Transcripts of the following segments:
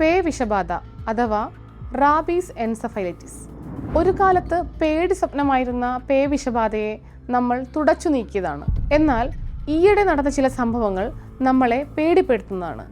പേ വിഷബാധ അഥവാ റാബീസ് എൻസഫൈലറ്റിസ്. ഒരു കാലത്ത് പേടി സ്വപ്നമായിരുന്ന പേ വിഷബാധയെ നമ്മൾ തുടച്ചു നീക്കിയതാണ്. എന്നാൽ ഈയിടെ നടന്ന ചില സംഭവങ്ങൾ നമ്മളെ പേടിപ്പെടുത്തുന്നതാണ്.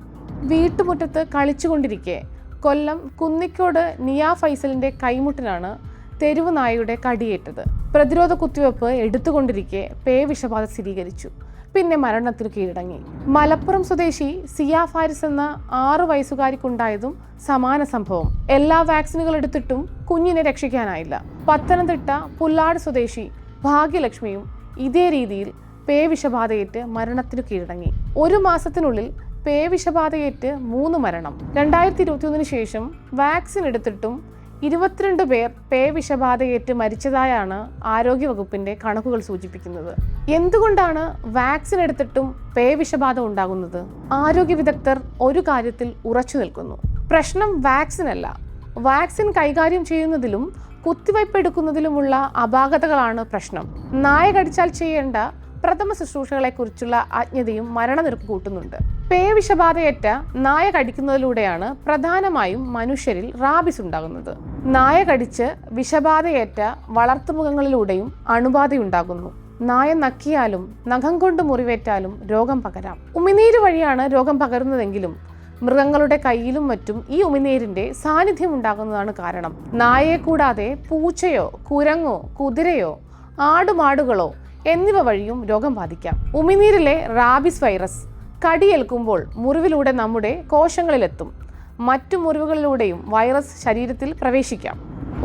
വീട്ടുമുറ്റത്ത് കളിച്ചുകൊണ്ടിരിക്കെ കൊല്ലം കുന്നിക്കോട് നിയാ ഫൈസലിന്റെ കൈമുട്ടിനാണ് തെരുവ് നായയുടെ കടിയേറ്റത്. പ്രതിരോധ കുത്തിവയ്പ്പ് എടുത്തുകൊണ്ടിരിക്കെ പേ വിഷബാധ സ്ഥിരീകരിച്ചു. പിന്നെ മരണത്തിന് കീഴടങ്ങി. മലപ്പുറം സ്വദേശി സിയ ഫാരിസ് എന്ന ആറു വയസ്സുകാരിക്കുണ്ടായതും സമാന സംഭവം. എല്ലാ വാക്സിനുകൾ എടുത്തിട്ടും കുഞ്ഞിനെ രക്ഷിക്കാനായില്ല. പത്തനംതിട്ട പുല്ലാട് സ്വദേശി ഭാഗ്യലക്ഷ്മിയും ഇതേ രീതിയിൽ പേവിഷബാധയേറ്റ് മരണത്തിനു കീഴടങ്ങി. ഒരു മാസത്തിനുള്ളിൽ പേവിഷബാധയേറ്റ് മൂന്ന് മരണം. രണ്ടായിരത്തി ഇരുപത്തിയൊന്നിന് ശേഷം വാക്സിൻ എടുത്തിട്ടും ഇരുപത്തിരണ്ട് പേർ പേ വിഷബാധയേറ്റ് മരിച്ചതായാണ് ആരോഗ്യവകുപ്പിന്റെ കണക്കുകൾ സൂചിപ്പിക്കുന്നത്. എന്തുകൊണ്ടാണ് വാക്സിൻ എടുത്തിട്ടും പേ വിഷബാധ ഉണ്ടാകുന്നത്? ആരോഗ്യ വിദഗ്ധർ ഒരു കാര്യത്തിൽ ഉറച്ചു നിൽക്കുന്നു. പ്രശ്നം വാക്സിൻ അല്ല. വാക്സിൻ കൈകാര്യം ചെയ്യുന്നതിലും കുത്തിവയ്പ് എടുക്കുന്നതിലുമുള്ള അപാകതകളാണ് പ്രശ്നം. നായ കടിച്ചാൽ ചെയ്യേണ്ട പ്രഥമ ശുശ്രൂഷകളെ കുറിച്ചുള്ള അജ്ഞതയും മരണനിരക്ക് കൂട്ടുന്നുണ്ട്. പേ വിഷബാധയേറ്റ നായ കടിക്കുന്നതിലൂടെയാണ് പ്രധാനമായും മനുഷ്യരിൽ റാബിസ് ഉണ്ടാകുന്നത്. നായ കടിച്ച് വിഷബാധയേറ്റ വളർത്തുമൃഗങ്ങളിലൂടെയും അണുബാധയുണ്ടാകുന്നു. നായ നക്കിയാലും നഖം കൊണ്ട് മുറിവേറ്റാലും രോഗം പകരാം. ഉമിനീര് വഴിയാണ് രോഗം പകരുന്നതെങ്കിലും മൃഗങ്ങളുടെ കയ്യിലും മറ്റും ഈ ഉമിനീരിന്റെ സാന്നിധ്യം ഉണ്ടാകുന്നതാണ് കാരണം. നായയെ കൂടാതെ പൂച്ചയോ കുരങ്ങോ കുതിരയോ ആടുമാടുകളോ എന്നിവ വഴിയും രോഗം ബാധിക്കാം. ഉമിനീരിലെ റാബിസ് വൈറസ് കടിയേൽക്കുമ്പോൾ മുറിവിലൂടെ നമ്മുടെ കോശങ്ങളിലെത്തും. മറ്റു മുറിവുകളിലൂടെയും വൈറസ് ശരീരത്തിൽ പ്രവേശിക്കാം.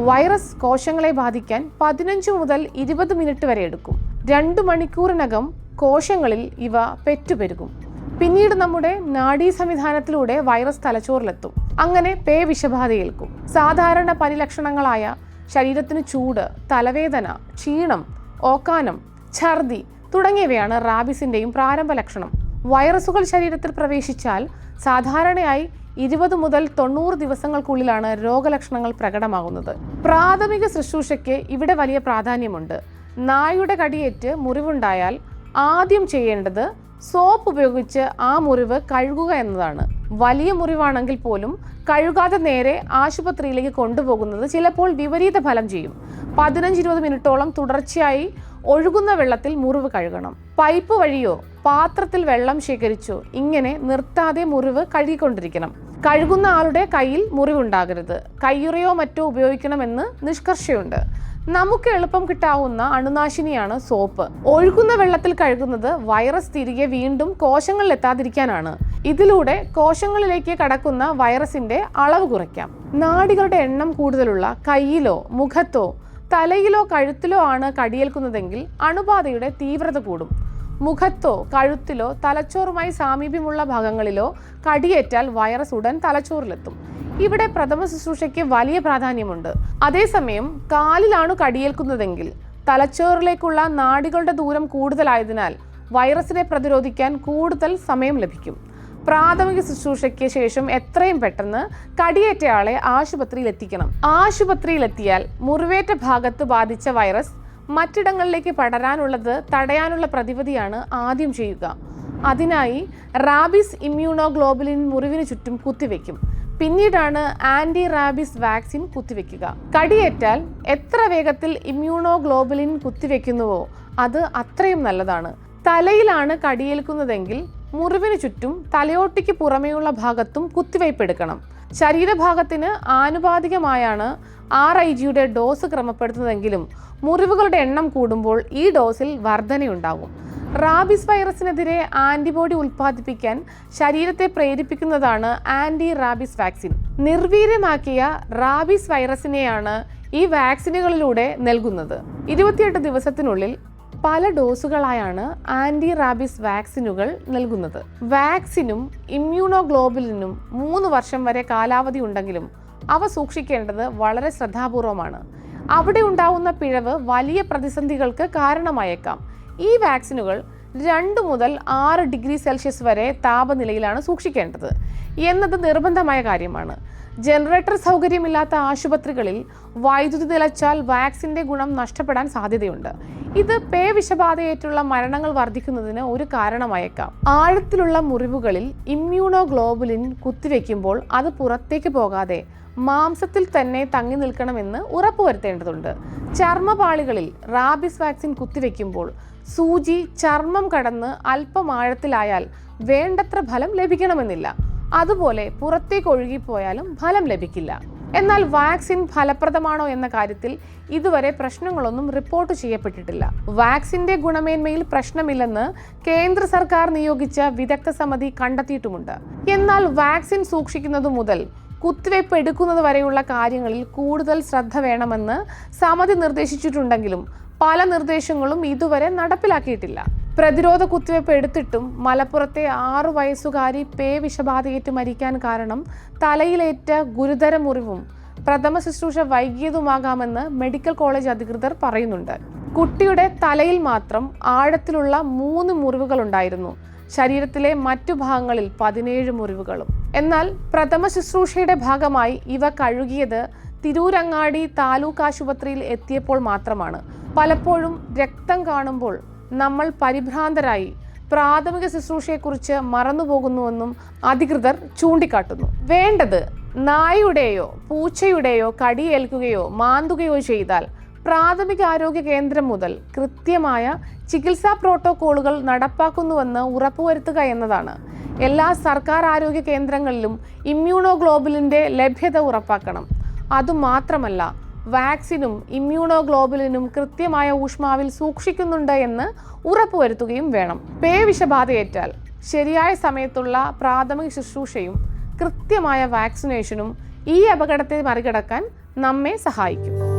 വൈറസ് കോശങ്ങളെ ബാധിക്കാൻ പതിനഞ്ച് മുതൽ ഇരുപത് മിനിറ്റ് വരെ എടുക്കും. രണ്ടു മണിക്കൂറിനകം കോശങ്ങളിൽ ഇവ പെറ്റുപെരുകും. പിന്നീട് നമ്മുടെ നാഡീ സംവിധാനത്തിലൂടെ വൈറസ് തലച്ചോറിലെത്തും. അങ്ങനെ പേ വിഷബാധയേൽക്കും. സാധാരണ പനിലക്ഷണങ്ങളായ ശരീരത്തിന് ചൂട് തലവേദന ക്ഷീണം ഓക്കാനം ഛർദി തുടങ്ങിയവയാണ് റാബിസിന്റെയും പ്രാരംഭ ലക്ഷണം. വൈറസുകൾ ശരീരത്തിൽ പ്രവേശിച്ചാൽ സാധാരണയായി ഇരുപത് മുതൽ തൊണ്ണൂറ് ദിവസങ്ങൾക്കുള്ളിലാണ് രോഗലക്ഷണങ്ങൾ പ്രകടമാകുന്നത്. പ്രാഥമിക ശുശ്രൂഷയ്ക്ക് ഇവിടെ വലിയ പ്രാധാന്യമുണ്ട്. നായുടെ കടിയേറ്റ് മുറിവുണ്ടായാൽ ആദ്യം ചെയ്യേണ്ടത് സോപ്പ് ഉപയോഗിച്ച് ആ മുറിവ് കഴുകുക എന്നതാണ്. വലിയ മുറിവാണെങ്കിൽ പോലും കഴുകാതെ നേരെ ആശുപത്രിയിലേക്ക് കൊണ്ടുപോകുന്നത് ചിലപ്പോൾ വിപരീത ഫലം ചെയ്യും. പതിനഞ്ച് ഇരുപത് മിനിറ്റോളം തുടർച്ചയായി ഒഴുകുന്ന വെള്ളത്തിൽ മുറിവ് കഴുകണം. പൈപ്പ് വഴിയോ പാത്രത്തിൽ വെള്ളം ശേഖരിച്ചോ ഇങ്ങനെ നിർത്താതെ മുറിവ് കഴുകിക്കൊണ്ടിരിക്കണം. കഴുകുന്ന ആളുടെ കയ്യിൽ മുറിവുണ്ടാകരുത്. കയ്യുറയോ മറ്റോ ഉപയോഗിക്കണമെന്ന് നിഷ്കർഷയുണ്ട്. നമുക്ക് എളുപ്പം കിട്ടാവുന്ന അണുനാശിനിയാണ് സോപ്പ്. ഒഴുകുന്ന വെള്ളത്തിൽ കഴുകുന്നത് വൈറസ് തിരികെ വീണ്ടും കോശങ്ങളിൽ എത്താതിരിക്കാനാണ്. ഇതിലൂടെ കോശങ്ങളിലേക്ക് കടക്കുന്ന വൈറസിന്റെ അളവ് കുറയ്ക്കാം. നാടികളുടെ എണ്ണം കൂടുതലുള്ള കയ്യിലോ മുഖത്തോ തലയിലോ കഴുത്തിലോ ആണ് കടിയേൽക്കുന്നതെങ്കിൽ അണുബാധയുടെ തീവ്രത കൂടും. മുഖത്തോ കഴുത്തിലോ തലച്ചോറുമായി സാമീപ്യമുള്ള ഭാഗങ്ങളിലോ കടിയേറ്റാൽ വൈറസ് ഉടൻ തലച്ചോറിലെത്തും. ഇവിടെ പ്രഥമ ശുശ്രൂഷയ്ക്ക് വലിയ പ്രാധാന്യമുണ്ട്. അതേസമയം കാലിലാണ് കടിയേൽക്കുന്നതെങ്കിൽ തലച്ചോറിലേക്കുള്ള നാടികളുടെ ദൂരം കൂടുതലായതിനാൽ വൈറസിനെ പ്രതിരോധിക്കാൻ കൂടുതൽ സമയം ലഭിക്കും. പ്രാഥമിക ശുശ്രൂഷയ്ക്ക് ശേഷം എത്രയും പെട്ടെന്ന് കടിയേറ്റയാളെ ആശുപത്രിയിൽ എത്തിക്കണം ആശുപത്രിയിലെത്തിയാൽ മുറിവേറ്റ ഭാഗത്ത് ബാധിച്ച വൈറസ് മറ്റിടങ്ങളിലേക്ക് പടരാനുള്ളത് തടയാനുള്ള പ്രതിവിധിയാണ് ആദ്യം ചെയ്യുക. അതിനായി റാബിസ് ഇമ്മ്യൂണോഗ്ലോബുലിൻ മുറിവിന് ചുറ്റും കുത്തിവെക്കും. പിന്നീടാണ് ആന്റി റാബിസ് വാക്സിൻ കുത്തിവെക്കുക. കടിയേറ്റാൽ എത്ര വേഗത്തിൽ ഇമ്മ്യൂണോഗ്ലോബുലിൻ കുത്തിവെക്കുന്നുവോ അത് അത്രയും നല്ലതാണ്. തലയിലാണ് കടിയേൽക്കുന്നതെങ്കിൽ മുറിവിന് ചുറ്റും തലയോട്ടിക്ക് പുറമേയുള്ള ഭാഗത്തും കുത്തിവയ്പ് എടുക്കണം. ശരീരഭാഗത്തിന് ആനുപാതികമായാണ് ആർ ഐ ജിയുടെ ഡോസ് ക്രമപ്പെടുത്തുന്നതെങ്കിലും മുറിവുകളുടെ എണ്ണം കൂടുമ്പോൾ ഈ ഡോസിൽ വർധനയുണ്ടാകും റാബിസ് വൈറസിനെതിരെ ആന്റിബോഡി ഉൽപ്പാദിപ്പിക്കാൻ ശരീരത്തെ പ്രേരിപ്പിക്കുന്നതാണ് ആന്റി റാബിസ് വാക്സിൻ. നിർവീര്യമാക്കിയ റാബിസ് വൈറസിനെയാണ് ഈ വാക്സിനുകളിലൂടെ നൽകുന്നത്. ഇരുപത്തിയെട്ട് ദിവസത്തിനുള്ളിൽ പല ഡോസുകളായാണ് ആന്റി റാബിസ് വാക്സിനുകൾ നൽകുന്നത്. വാക്സിനും ഇമ്മ്യൂണോഗ്ലോബുലിനും മൂന്ന് വർഷം വരെ കാലാവധി ഉണ്ടെങ്കിലും അവ സൂക്ഷിക്കേണ്ടത് വളരെ ശ്രദ്ധാപൂർവമാണ്. അവിടെ ഉണ്ടാവുന്ന പിഴവ് വലിയ പ്രതിസന്ധികൾക്ക് കാരണമായേക്കാം. ഈ വാക്സിനുകൾ രണ്ട് മുതൽ ആറ് ഡിഗ്രി സെൽഷ്യസ് വരെ താപനിലയിലാണ് സൂക്ഷിക്കേണ്ടത്. എന്നത് നിർബന്ധമായ കാര്യമാണ്. ജനറേറ്റർ സൗകര്യമില്ലാത്ത ആശുപത്രികളിൽ വൈദ്യുതി നിലച്ചാൽ വാക്സിന്റെ ഗുണം നഷ്ടപ്പെടാൻ സാധ്യതയുണ്ട്. ഇത് പേ വിഷബാധയേറ്റുള്ള മരണങ്ങൾ വർദ്ധിക്കുന്നതിന് ഒരു കാരണമായേക്കാം. ആഴത്തിലുള്ള മുറിവുകളിൽ ഇമ്മ്യൂണോ ഗ്ലോബുലിൻ കുത്തിവെക്കുമ്പോൾ അത് പുറത്തേക്ക് പോകാതെ മാംസത്തിൽ തന്നെ തങ്ങി നിൽക്കണമെന്ന് ഉറപ്പുവരുത്തേണ്ടതുണ്ട്. ചർമ്മപാളികളിൽ റാബിസ് വാക്സിൻ കുത്തിവെക്കുമ്പോൾ സൂചി ചർമ്മം കടന്ന് അല്പം ആഴത്തിലായാൽ വേണ്ടത്ര ഫലം ലഭിക്കണമെന്നില്ല. അതുപോലെ പുറത്തേക്ക് ഒഴുകിപ്പോയാലും ഫലം ലഭിക്കില്ല. എന്നാൽ വാക്സിൻ ഫലപ്രദമാണോ എന്ന കാര്യത്തിൽ ഇതുവരെ പ്രശ്നങ്ങളൊന്നും റിപ്പോർട്ട് ചെയ്യപ്പെട്ടിട്ടില്ല. വാക്സിന്റെ ഗുണമേന്മയിൽ പ്രശ്നമില്ലെന്ന് കേന്ദ്ര സർക്കാർ നിയോഗിച്ച വിദഗ്ധ സമിതി കണ്ടെത്തിയിട്ടുമുണ്ട്. എന്നാൽ വാക്സിൻ സൂക്ഷിക്കുന്നതു മുതൽ കുത്തിവയ്പ് എടുക്കുന്നത് വരെയുള്ള കാര്യങ്ങളിൽ കൂടുതൽ ശ്രദ്ധ വേണമെന്ന് സമിതി നിർദ്ദേശിച്ചിട്ടുണ്ടെങ്കിലും പല നിർദ്ദേശങ്ങളും ഇതുവരെ നടപ്പിലാക്കിയിട്ടില്ല. പ്രതിരോധ കുത്തിവയ്പ് എടുത്തിട്ടും മലപ്പുറത്തെ ആറു വയസ്സുകാരി പേ വിഷബാധയേറ്റ് മരിക്കാൻ കാരണം തലയിലേറ്റ ഗുരുതര മുറിവും പ്രഥമ ശുശ്രൂഷ വൈകിയതുമാകാമെന്ന് മെഡിക്കൽ കോളേജ് അധികൃതർ പറയുന്നുണ്ട്. കുട്ടിയുടെ തലയിൽ മാത്രം ആഴത്തിലുള്ള മൂന്ന് മുറിവുകൾ ഉണ്ടായിരുന്നു ശരീരത്തിലെ മറ്റു ഭാഗങ്ങളിൽ പതിനേഴ് മുറിവുകളും. എന്നാൽ പ്രഥമ ശുശ്രൂഷയുടെ ഭാഗമായി ഇവ കഴുകിയത് തിരൂരങ്ങാടി താലൂക്ക് ആശുപത്രിയിൽ എത്തിയപ്പോൾ മാത്രമാണ്. പലപ്പോഴും രക്തം കാണുമ്പോൾ നമ്മൾ പരിഭ്രാന്തരായി പ്രാഥമിക ശുശ്രൂഷയെക്കുറിച്ച് മറന്നുപോകുന്നുവെന്നും അധികൃതർ ചൂണ്ടിക്കാട്ടുന്നു. വേണ്ടത് നായയുടെയോ പൂച്ചയുടെയോ കടിയേൽക്കുകയോ മാന്തുകയോ ചെയ്താൽ പ്രാഥമിക ആരോഗ്യ കേന്ദ്രം മുതൽ കൃത്യമായ ചികിത്സാ പ്രോട്ടോക്കോളുകൾ നടപ്പാക്കുന്നുവെന്ന് ഉറപ്പുവരുത്തുക എന്നതാണ്. എല്ലാ സർക്കാർ ആരോഗ്യ കേന്ദ്രങ്ങളിലും ഇമ്മ്യൂണോ ഗ്ലോബുലിന്റെ ലഭ്യത ഉറപ്പാക്കണം. അതുമാത്രമല്ല വാക്സിനും ഇമ്മ്യൂണോഗ്ലോബുലിനും കൃത്യമായ ഊഷ്മാവിൽ സൂക്ഷിക്കുന്നുണ്ട് എന്ന് ഉറപ്പുവരുത്തുകയും വേണം. പേ വിഷബാധയേറ്റാൽ ശരിയായ സമയത്തുള്ള പ്രാഥമിക ശുശ്രൂഷയും കൃത്യമായ വാക്സിനേഷനും ഈ അപകടത്തെ മറികടക്കാൻ നമ്മെ സഹായിക്കും.